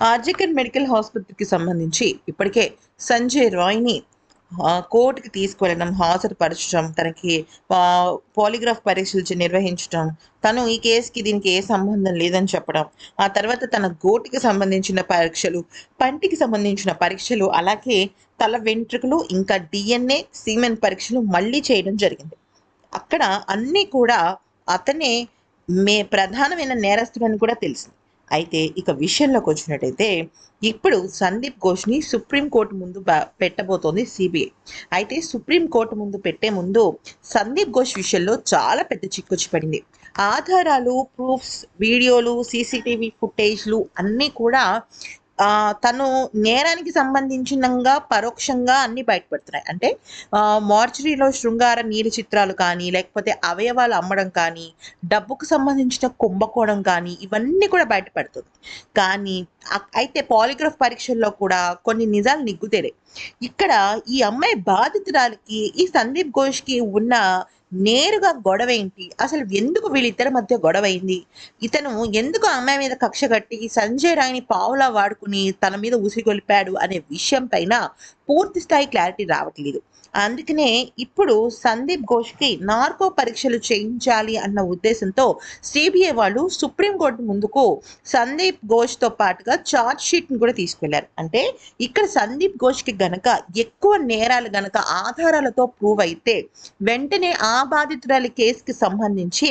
ఆర్జికన్ medical ఆసుపత్రికి సంబంధించి ఇప్పటికే సంజయ్ రాయ్ని కోర్టుకి తీసుకువెళ్ళడం హాజరుపరచడం తనకి పాలిగ్రాఫ్ పరీక్షలు నిర్వహించడం తను ఈ కేసుకి దీనికి ఏ సంబంధం లేదని చెప్పడం ఆ తర్వాత తన గోటికి సంబంధించిన పరీక్షలు పంటికి సంబంధించిన పరీక్షలు అలాగే తల వెంట్రుకలు ఇంకా డిఎన్ఏ సీమెన్ పరీక్షలు మళ్ళీ చేయడం జరిగింది. అక్కడ అన్నీ కూడా అతనే మే ప్రధానమైన నేరస్తుడని కూడా తెలిసింది. అయితే ఇక విషయంలోకి వచ్చినట్టయితే ఇప్పుడు సందీప్ ఘోష్ని సుప్రీంకోర్టు ముందు పెట్టబోతోంది సిబిఐ. అయితే సుప్రీంకోర్టు ముందు పెట్టే ముందు సందీప్ ఘోష్ విషయంలో చాలా పెద్ద చిక్కుచ్చి పడింది. ఆధారాలు ప్రూఫ్స్ వీడియోలు సీసీటీవీ ఫుటేజ్లు అన్నీ కూడా తను నేరానికి సంబంధించినంగా పరోక్షంగా అన్ని బయటపడుతున్నాయి. అంటే మార్చరీలో మార్చురీలో శృంగార నీలి చిత్రాలు కానీ లేకపోతే అవయవాలు అమ్మడం కానీ డబ్బుకు సంబంధించిన కుంభకోణం కానీ ఇవన్నీ కూడా బయటపడుతుంది. కానీ అయితే పాలిగ్రాఫ్ పరీక్షల్లో కూడా కొన్ని నిజాలు నిగ్గుతేరే ఇక్కడ ఈ అమ్మాయి బాధితురాలికి ఈ సందీప్ ఘోష్కి ఉన్న నేరుగా గొడవ ఏంటి? అసలు ఎందుకు వీళ్ళిద్దరి మధ్య గొడవ అయింది? ఇతను ఎందుకు అమ్మాయి మీద కక్ష కట్టి సంజయ్ రాయ్ని పావులా వాడుకుని తన మీద ఉసిగొలిపాడు అనే విషయం పైన పూర్తి స్థాయి క్లారిటీ రావట్లేదు. అందుకనే ఇప్పుడు సందీప్ ఘోష్కి నార్కో పరీక్షలు చేయించాలి అన్న ఉద్దేశంతో సిబిఐ వాళ్ళు సుప్రీంకోర్టు ముందుకు సందీప్ ఘోష్తో పాటుగా చార్జ్ షీట్ని కూడా తీసుకెళ్ళారు. అంటే ఇక్కడ సందీప్ ఘోష్కి గనక ఎక్కువ నేరాలు గనక ఆధారాలతో ప్రూవ్ అయితే వెంటనే ఆ బాధితురాలి కేసుకి సంబంధించి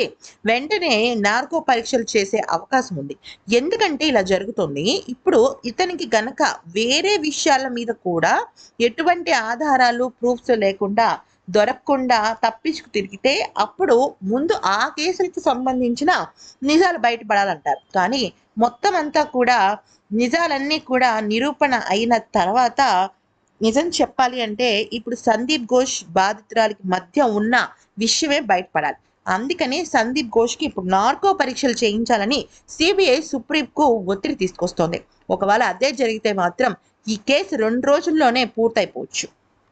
వెంటనే నార్కో పరీక్షలు చేసే అవకాశం ఉంది. ఎందుకంటే ఇలా జరుగుతుంది. ఇప్పుడు ఇతనికి గనక వేరే విషయాల మీద కూడా ఎటువంటి ఆధారాలు ప్రూఫ్స్ లేకుండా దొరకకుండా తప్పించుకు తిరిగితే అప్పుడు ముందు ఆ కేసులకు సంబంధించిన నిజాలు బయటపడాలంటారు. కానీ మొత్తం అంతా కూడా నిజాలన్నీ కూడా నిరూపణ అయిన తర్వాత నిజం చెప్పాలి అంటే ఇప్పుడు సందీప్ ఘోష్ బాధితురాలికి మధ్య ఉన్న విషయమే బయటపడాలి. అందుకని సందీప్ ఘోష్కి ఇప్పుడు నార్కో పరీక్షలు చేయించాలని సిబిఐ సుప్రీంకు ఒత్తిడి తీసుకొస్తోంది. ఒకవేళ అదే జరిగితే మాత్రం ఈ కేసు రెండు రోజుల్లోనే పూర్తయిపోవచ్చు.